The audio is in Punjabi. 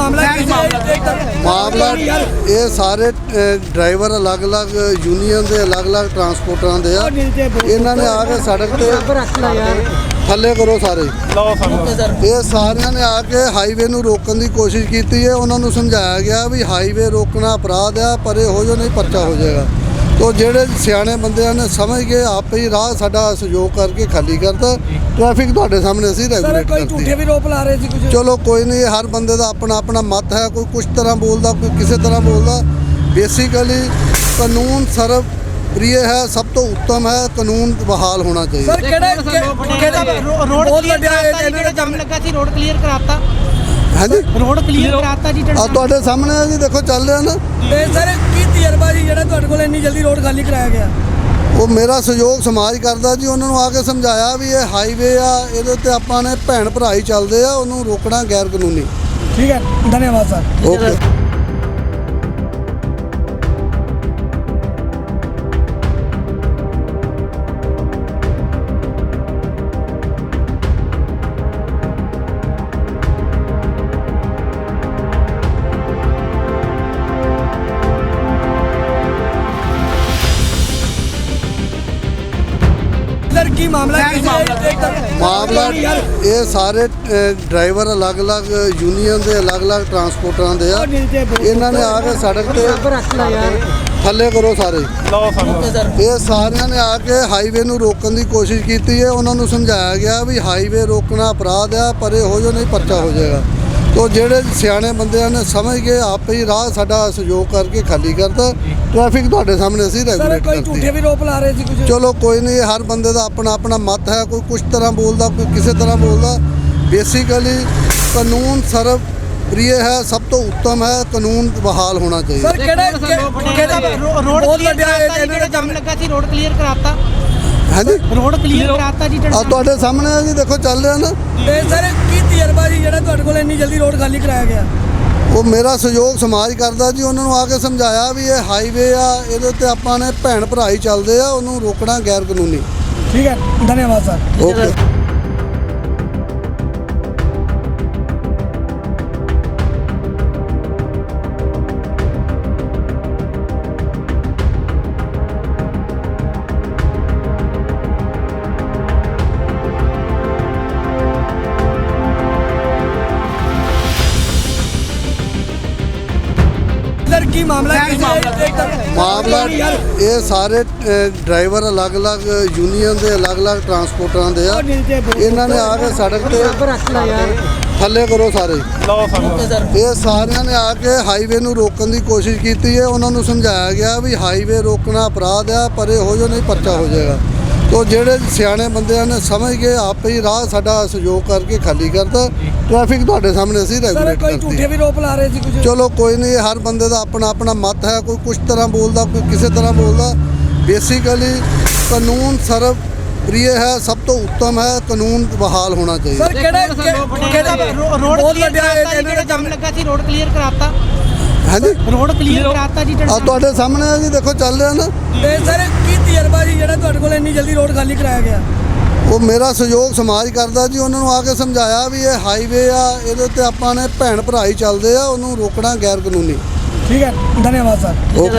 ਮਾਮਲਾ ਕੀ ਸੀ ਮਾਮਲਾ ਇਹ ਸਾਰੇ ਡਰਾਈਵਰ ਅਲੱਗ-ਅਲੱਗ ਯੂਨੀਅਨ ਦੇ ਅਲੱਗ-ਅਲੱਗ ਟਰਾਂਸਪੋਰਟਰਾਂ ਦੇ ਆ। ਇਹਨਾਂ ਨੇ ਆ ਕੇ ਸੜਕ ਤੇ ਥੱਲੇ ਕਰੋ ਸਾਰੇ। ਇਹ ਸਾਰਿਆਂ ਨੇ ਆ ਕੇ ਹਾਈਵੇ ਨੂੰ ਰੋਕਣ ਦੀ ਕੋਸ਼ਿਸ਼ ਕੀਤੀ ਹੈ। ਉਹਨਾਂ ਨੂੰ ਸਮਝਾਇਆ ਗਿਆ ਵੀ ਹਾਈਵੇ ਰੋਕਣਾ ਅਪਰਾਧ ਆ ਪਰੇ ਹੋ ਜੋ ਨਹੀਂ ਪਰਚਾ ਹੋ ਜਾਏਗਾ। ਤੋ ਜਿਹੜੇ ਸਿਆਣੇ ਬੰਦਿਆਂ ਨੇ ਸਮਝ ਕੇ ਆਪੇ ਹੀ ਰਾਹ ਸਾਡਾ ਸਹਿਯੋਗ ਕਰਕੇ ਖਾਲੀ ਕਰਤਾ। ਟ੍ਰੈਫਿਕ ਤੁਹਾਡੇ ਸਾਹਮਣੇ ਅਸੀਂ ਸਰ ਰੈਗੂਲੇਟ ਕੋਈ ਝੂਠੇ ਵੀ ਰੋਪ ਲਾ ਰਹੇ ਸੀ ਕੁਝ? ਚਲੋ ਕੋਈ ਨਹੀਂ ਹਰ ਬੰਦੇ ਦਾ ਆਪਣਾ ਆਪਣਾ ਮਤ ਹੈ ਕੋਈ ਕੁਝ ਤਰ੍ਹਾਂ ਬੋਲਦਾ ਕੋਈ ਕਿਸੇ ਤਰ੍ਹਾਂ ਬੋਲਦਾ। ਬੇਸਿਕਲੀ ਕਾਨੂੰਨ ਸਰਵ ਪ੍ਰਿय ਹੈ ਸਭ ਤੋਂ ਉੱਤਮ ਹੈ ਕਾਨੂੰਨ ਬਹਾਲ ਹੋਣਾ ਚਾਹੀਦਾ। ਸਰ ਕਿਹੜੇ ਕਿਹੜਾ ਬਹੁਤ ਵੱਡਾ ਇਹਨਾਂ ਰੋਡ ਕਲੀਅਰ ਕਰਾਤਾ। ਹਾਂਜੀ? ਰੋਡ ਕਲੀਅਰ ਕਰਾਤਾ ਜੀ ਆ ਤੁਹਾਡੇ ਸਾਹਮਣੇ ਜੀ ਦੇਖੋ ਚੱਲ ਰਿਹਾ ਨਾ। ਤੇ ਸਰ ਕੀ ਤਜਰਬਾ ਜੀ ਜਿਹੜਾ ਤੁਹਾਡੇ ਕੋਲ ਇੰਨੀ ਜਲਦੀ ਰੋਡ ਖਾਲੀ ਕਰਾਇਆ ਗਿਆ? ਉਹ ਮੇਰਾ ਸਹਿਯੋਗ ਸਮਾਜ ਕਰਦਾ ਜੀ ਉਹਨਾਂ ਨੂੰ ਆ ਕੇ ਸਮਝਾਇਆ ਵੀ ਇਹ ਹਾਈਵੇ ਆ ਇਹਦੇ ਉੱਤੇ ਆਪਾਂ ਨੇ ਭੈਣ ਭਰਾ ਹੀ ਚੱਲਦੇ ਆ ਉਹਨੂੰ ਰੋਕਣਾ ਗੈਰ ਕਾਨੂੰਨੀ ਠੀਕ ਹੈ ਧੰਨਵਾਦ ਸਰ। ਓਕੇ ਕੀ ਮਾਮਲਾ ਕੀ ਸੀ ਮਾਮਲਾ। ਇਹ ਸਾਰੇ ਡਰਾਈਵਰ ਅਲੱਗ-ਅਲੱਗ ਯੂਨੀਅਨ ਦੇ ਅਲੱਗ-ਅਲੱਗ ਟਰਾਂਸਪੋਰਟਰਾਂ ਦੇ ਆ। ਇਹਨਾਂ ਨੇ ਆ ਕੇ ਸੜਕ ਤੇ ਥੱਲੇ ਕਰੋ ਸਾਰੇ। ਇਹ ਸਾਰਿਆਂ ਨੇ ਆ ਕੇ ਹਾਈਵੇ ਨੂੰ ਰੋਕਣ ਦੀ ਕੋਸ਼ਿਸ਼ ਕੀਤੀ ਹੈ। ਉਹਨਾਂ ਨੂੰ ਸਮਝਾਇਆ ਗਿਆ ਵੀ ਹਾਈਵੇ ਰੋਕਣਾ ਅਪਰਾਧ ਆ ਪਰੇ ਹੋ ਜੋ ਨਹੀਂ ਪਰਚਾ ਹੋ ਜਾਏਗਾ। ਤੋ ਜਿਹੜੇ ਸਿਆਣੇ ਬੰਦਿਆਂ ਨੇ ਸਮਝ ਕੇ ਆਪੇ ਹੀ ਰਾਹ ਸਾਡਾ ਸਹਿਯੋਗ ਕਰਕੇ ਖਾਲੀ ਕਰਤਾ। ਟ੍ਰੈਫਿਕ ਤੁਹਾਡੇ ਸਾਹਮਣੇ ਅਸੀਂ ਸਰ ਰੈਗੂਲੇਟ ਕੋਈ ਝੂਠੇ ਵੀ ਰੋਪ ਲਾ ਰਹੇ ਸੀ ਕੁਝ? ਚਲੋ ਕੋਈ ਨਹੀਂ ਹਰ ਬੰਦੇ ਦਾ ਆਪਣਾ ਆਪਣਾ ਮਤ ਹੈ ਕੋਈ ਕੁਝ ਤਰ੍ਹਾਂ ਬੋਲਦਾ ਕੋਈ ਕਿਸੇ ਤਰ੍ਹਾਂ ਬੋਲਦਾ। ਬੇਸਿਕਲੀ ਕਾਨੂੰਨ ਸਰਵ ਪ੍ਰਿय ਹੈ ਸਭ ਤੋਂ ਉੱਤਮ ਹੈ ਕਾਨੂੰਨ ਬਹਾਲ ਹੋਣਾ ਚਾਹੀਦਾ। ਸਰ ਕਿਹੜੇ ਕਿਹੜਾ ਰੋਡ ਬਹੁਤ ਕਲੀਅਰ ਵੱਡਾ ਕਰਾਤਾ ਇਹਨਾਂ ਦਾ ਜੀ ਕੰਮ ਲੱਗਾ ਸੀ ਰੋਡ ਕਲੀਅਰ ਕਰਾਤਾ। ਹਾਂਜੀ? ਰੋਡ ਕਲੀਅਰ ਕਰਾਤਾ ਜੀ ਆ ਤੁਹਾਡੇ ਸਾਹਮਣੇ ਹੈ ਜੀ ਦੇਖੋ ਚੱਲ ਰਿਹਾ ਨਾ। ਤੇ ਸਰ ਕੀ ਤਜਰਬਾ ਜੀ ਜਿਹੜਾ ਤੁਹਾਡੇ ਕੋਲ ਇੰਨੀ ਜਲਦੀ ਰੋਡ ਖਾਲੀ ਕਰਾਇਆ ਗਿਆ? ਉਹ ਮੇਰਾ ਸਹਿਯੋਗ ਸਮਾਜ ਕਰਦਾ ਜੀ ਉਹਨਾਂ ਨੂੰ ਆ ਕੇ ਸਮਝਾਇਆ ਵੀ ਇਹ ਹਾਈਵੇ ਆ ਇਹਦੇ ਉੱਤੇ ਆਪਾਂ ਨੇ ਭੈਣ ਭਰਾ ਹੀ ਚੱਲਦੇ ਆ ਉਹਨੂੰ ਰੋਕਣਾ ਗੈਰ ਕਾਨੂੰਨੀ ਠੀਕ ਹੈ ਧੰਨਵਾਦ ਸਰ। ਓਕੇ ਸਰ ਕੀ ਮਾਮਲਾ ਕੀ ਸੀ ਮਾਮਲਾ ਇਹ ਸਾਰੇ ਡਰਾਈਵਰ ਅਲੱਗ-ਅਲੱਗ ਯੂਨੀਅਨ ਦੇ ਅਲੱਗ-ਅਲੱਗ ਟਰਾਂਸਪੋਰਟਰਾਂ ਦੇ ਆ। ਇਹਨਾਂ ਨੇ ਆ ਕੇ ਸੜਕ ਤੇ ਥੱਲੇ ਕਰੋ ਸਾਰੇ। ਇਹ ਸਾਰਿਆਂ ਨੇ ਆ ਕੇ ਹਾਈਵੇ ਨੂੰ ਰੋਕਣ ਦੀ ਕੋਸ਼ਿਸ਼ ਕੀਤੀ ਹੈ। ਉਹਨਾਂ ਨੂੰ ਸਮਝਾਇਆ ਗਿਆ ਵੀ ਹਾਈਵੇ ਰੋਕਣਾ ਅਪਰਾਧ ਆ ਪਰੇ ਹੋ ਜੋ ਨਹੀਂ ਪਰਚਾ ਹੋ ਜਾਏਗਾ। ਤੋ ਜਿਹੜੇ ਸਿਆਣੇ ਬੰਦਿਆਂ ਨੇ ਸਮਝ ਕੇ ਆਪੇ ਹੀ ਰਾਹ ਸਾਡਾ ਸਹਿਯੋਗ ਕਰਕੇ ਖਾਲੀ ਕਰਤਾ ਟ੍ਰੈਫਿਕ ਤੁਹਾਡੇ ਸਾਹਮਣੇ ਅਸੀਂ ਸਰ ਰੈਗੂਲੇਟ ਕੋਈ ਕਰਤੀ ਝੂਠੇ ਵੀ ਰੋਪ ਲਾ ਰਹੇ ਸੀ ਕੁਝ? ਚਲੋ ਕੋਈ ਨਹੀਂ ਹਰ ਬੰਦੇ ਦਾ ਆਪਣਾ ਆਪਣਾ ਮਤ ਹੈ ਕੋਈ ਕੁਝ ਤਰ੍ਹਾਂ ਬੋਲਦਾ ਕੋਈ ਕਿਸੇ ਤਰ੍ਹਾਂ ਬੋਲਦਾ। ਬੇਸਿਕਲੀ ਕਾਨੂੰਨ ਸਰਵ ਪ੍ਰਿय ਹੈ ਸਭ ਤੋਂ ਉੱਤਮ ਹੈ ਕਾਨੂੰਨ ਬਹਾਲ ਹੋਣਾ ਚਾਹੀਦਾ। ਸਰ ਕਿਹੜੇ ਕਿਹੜਾ ਕਲੀਅਰ ਕਰਾਤਾ ਲੱਗਾ ਸੀ ਰੋਡ ਕਲੀਅਰ ਕਰਾਤਾ। ਹਾਂਜੀ? ਰੋਡ ਕਲੀਅਰ ਕਰਾਤਾ ਜੀ ਆ ਤੁਹਾਡੇ ਸਾਹਮਣੇ ਜੀ ਦੇਖੋ ਚੱਲ ਰਿਹਾ ਨਾ। ਤੇ ਸਰ ਕੀ ਤਜਰਬਾ ਜੀ ਜਿਹੜਾ ਤੁਹਾਡੇ ਕੋਲ ਇੰਨੀ ਜਲਦੀ ਰੋਡ ਖਾਲੀ ਕਰਾਇਆ ਗਿਆ? ਉਹ ਮੇਰਾ ਸਹਿਯੋਗ ਸਮਾਜ ਕਰਦਾ ਜੀ ਉਹਨਾਂ ਨੂੰ ਆ ਕੇ ਸਮਝਾਇਆ ਵੀ ਇਹ ਹਾਈਵੇ ਆ ਇਹਦੇ ਉੱਤੇ ਆਪਾਂ ਨੇ ਭੈਣ ਭਰਾ ਹੀ ਚੱਲਦੇ ਆ ਉਹਨੂੰ ਰੋਕਣਾ ਗੈਰ ਕਾਨੂੰਨੀ ਠੀਕ ਹੈ ਧੰਨਵਾਦ ਸਰ। ਓਕੇ